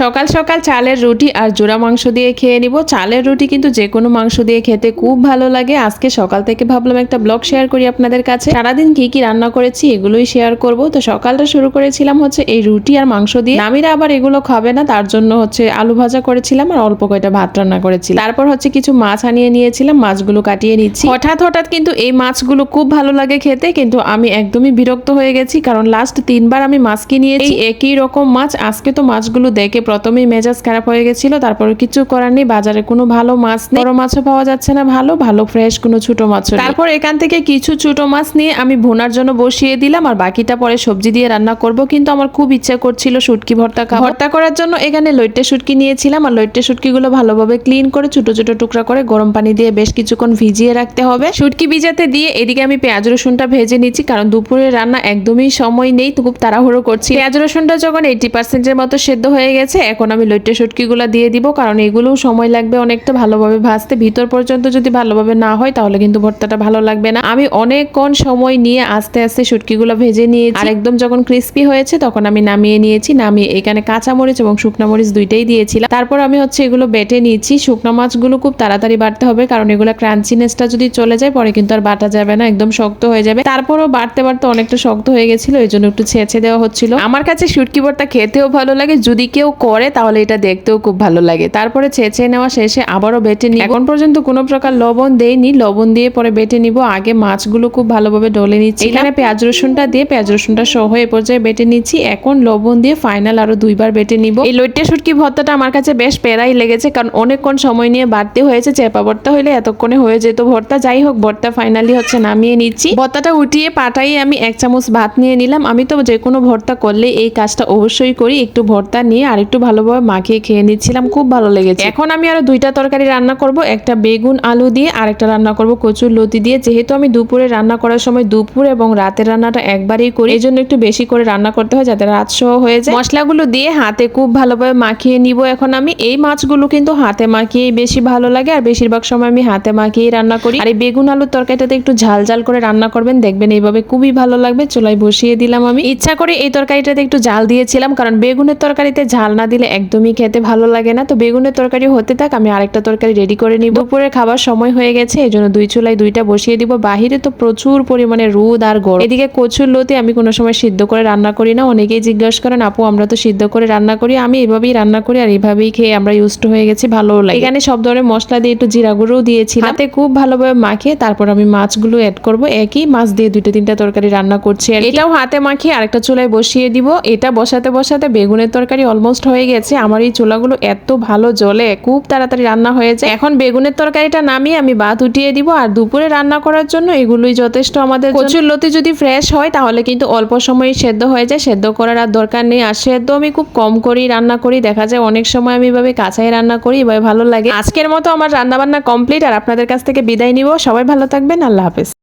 সকাল সকাল চালের রুটি আর জোড়া মাংস দিয়ে খেয়ে নিব। চালের রুটি কিন্তু যে কোনো মাংস দিয়ে খেতে খুব ভালো লাগে। আজকে সকাল থেকে ভাবলাম একটা ব্লগ শেয়ার করি আপনাদের কাছে। সারাদিন কি কি রান্না করেছি এগুলোই শেয়ার করব। তো সকালটা শুরু করেছিলাম হচ্ছে এই রুটি আর মাংস দিয়ে। নামিরা আবার এগুলো খাবে না, তার জন্য হচ্ছে আলু ভাজা করেছিলাম আর অল্প কয়টা ভাত রান্না করেছিলাম। তারপর হচ্ছে কিছু মাছ আনিয়ে নিয়েছিলাম, মাছগুলো কাটিয়ে নিচ্ছি। হঠাৎ হঠাৎ কিন্তু এই মাছগুলো খুব ভালো লাগে খেতে, কিন্তু আমি একদমই বিরক্ত হয়ে গেছি, কারণ লাস্ট তিনবার আমি মাছ কিনিয়েছি একই রকম মাছ, আজকে তো মাছগুলো দেখে প্রথমেই মেজাজ খারাপ হয়ে গেছিল তারপর কিছু করার নেই, বাজারে কোনো ভালো মাছ নেই। বড় মাছও পাওয়া যাচ্ছে না ভালো ভালো ফ্রেশ কোনো ছোট মাছ তারপর এখান থেকে কিছু ছোট মাছ নিয়ে আমি ভুনার জন্য বসিয়ে দিলাম, আর বাকিটা পরে সবজি দিয়ে রান্না করব, কিন্তু আমার খুব ইচ্ছা করছিল শুটকি ভর্তা খাওয়া ভর্তা করার জন্য এখানে লইট্টে শুটকি নিয়েছিলাম, আর লইট্টে শুটকিগুলো ভালোভাবে ক্লিন করে, ছোট ছোট টুকরা করে গরম পানি দিয়ে বেশ কিছুক্ষণ ভিজিয়ে রাখতে হবে। শুটকি ভিজাতে দিয়ে এদিকে আমি পেঁয়াজ রসুনটা ভেজে নিচ্ছি, কারণ দুপুরে রান্না একদমই সময় নেই, খুব তাড়াহুড়ো করছি। পেঁয়াজ রসুনটা যখন এইটি পার্সেন্টের মতো সেদ্ধ হয়ে গেছে এখন আমি লইট্টে শুটকিগুলো দিয়ে দিব, কারণ এগুলোও সময় লাগবে অনেকটা ভালোভাবে ভাজতে। ভিতর পর্যন্ত যদি ভালোভাবে না হয়, তাহলে কিন্তু ভর্তাটা ভালো লাগবে না। আমি অনেকক্ষণ সময় নিয়ে আস্তে আস্তে শুটকিগুলো ভেজে নিয়েছি। আর একদম যখন ক্রিস্পি হয়েছে, তখন আমি নামিয়ে নিয়েছি। নামিয়ে এখানে কাঁচা মরিচ এবং শুকনো মরিচ দুইটাই দিয়েছিলাম। তারপর আমি হচ্ছে এগুলো বেটে নিয়েছি। শুকনো মাছগুলো খুব তাড়াতাড়ি বাটতে হবে, কারণ এগুলো ক্রাঞ্চিনেসটা যদি চলে যায়, পরে কিন্তু আর বাটা যাবে না, একদম শক্ত হয়ে যাবে। তারপরও বাড়তে বাড়তে অনেকটা শক্ত হয়ে গেছিল এই জন্য একটু ছেঁচে দেওয়া হচ্ছিল। আমার কাছে শুটকি ভর্তা খেতেও ভালো লাগে। যদি কেউ করে তাহলে এটা দেখতেও খুব ভালো লাগে। তারপরে ছেঁচে নেওয়া শেষে আবারও বেটে নিই এখন পর্যন্ত কোনো প্রকার লবণ দেইনি। লবণ দিয়ে পরে বেটে নিব। আগে মাছগুলো খুব ভালোভাবে ডলে নিচ্ছি। এখানে পেঁয়াজ রসুনটা দিয়ে পেঁয়াজ রসুনটা সহ এ পর্যায়ে বেটে নিচ্ছি। এখন লবণ দিয়ে ফাইনাল আরও দুইবার বেটে নিব। এই লইট্টে শুটকি ভর্তাটা আমার কাছে বেশ পেরাই লেগেছে কারণ অনেকক্ষণ সময় নিয়ে বাড়তে হয়েছে। চেপা ভর্তা হইলে এতক্ষণে হয়ে যেত ভর্তা। যাই হোক ভর্তা ফাইনালি হচ্ছে নামিয়ে নিচ্ছি। ভর্তাটা উঠিয়ে পাটাই আমি এক চামচ ভাত নিয়ে নিলাম। আমি তো যে কোনো ভর্তা করলে এই কাজটা অবশ্যই করি। একটু ভর্তা নিয়ে আর একটু ভালোভাবে মাখিয়ে খেয়ে নিচ্ছিলাম, খুব ভালো লেগেছে। এখন আমি আরও দুইটা তরকারি রান্না করব, একটা বেগুন আলু দিয়ে আর একটা রান্না করব কচুর লতি দিয়ে। যেহেতু আমি দুপুরে রান্না করার সময় দুপুর এবং রাতের রান্নাটা একবারই করি, এই জন্য একটু বেশি করে রান্না করতে হয় যাতে রাত সহ হয়ে যায়। মশলাগুলো দিয়ে হাতে খুব ভালোভাবে মাখিয়ে নিব। এখন আমি এই মাছগুলো কিন্তু হাতে মাখিয়েই বেশি ভালো লাগে আর বেশিরভাগ সময় আমি হাতে মাখিয়েই রান্না করি। আর এই বেগুন আলুর তরকারিটাতে একটু ঝাল ঝাল করে রান্না করবেন, দেখবেন এইভাবে খুবই ভালো লাগবে। চুলায় বসিয়ে দিলাম আমি। ইচ্ছা করে এই তরকারিটাতে একটু ঝাল দিয়েছিলাম, কারণ বেগুনের তরকারিতে ঝাল না দিলে একদমই খেতে ভালো লাগে না। তো বেগুনের তরকারি হতে থাক, আমি আরেকটা তরকারি রেডি করে নিব। দুপুরের খাবার সময় হয়ে গেছে এই জন্য দুই চুলায় দুইটা বসিয়ে দিব। বাহিরে তো প্রচুর পরিমাণে রোদ আর গরম। এদিকে কচুর লতি আমি কোনো সময় সিদ্ধ করে রান্না করি না। অনেকেই জিজ্ঞাসা করেন, আপু, আমরা তো সিদ্ধ করে রান্না করি, আমি এভাবেই রান্না করি আর এভাবেই খেয়ে আমরা ইউজড হয়ে গেছি ভালো লাগে। এখানে সব ধরনের মশলা দিয়ে একটু জিরা গুঁড়োও দিয়েছি হাতে খুব ভালোভাবে মাখিয়ে তারপর আমি মাছগুলো অ্যাড করব। একই মাছ দিয়ে দুইটা তিনটা তরকারি রান্না করছি এটাও হাতে মাখিয়ে আরেকটা চুলায় বসিয়ে দিব। এটা বসাতে বসাতে বেগুনের তরকারি অলমোস্ট হয়ে গেছে। আমার এই চুলাগুলো এত ভালো জ্বলে, খুব তাড়াতাড়ি রান্না হয়ে যায়। এখন বেগুনের তরকারিটা নামিয়ে আমি ভাত উঠিয়ে দিব আর দুপুরে রান্না করার জন্য এগুলোই যথেষ্ট আমাদের কচুর লতি যদি ফ্রেশ হয়, তাহলে কিন্তু অল্প সময় সেদ্ধ হয়ে যায়। সেদ্ধ করার আর দরকার নেই। আর সেদ্ধ আমি খুব কম করেই রান্না করি। দেখা যায় অনেক সময় আমি এভাবে কাঁচাই রান্না করি, এভাবে ভালো লাগে। আজকের মতো আমার রান্না বান্না কমপ্লিট আর আপনাদের কাছ থেকে বিদায় নিব। সবাই ভালো থাকবেন। আল্লাহ হাফেজ।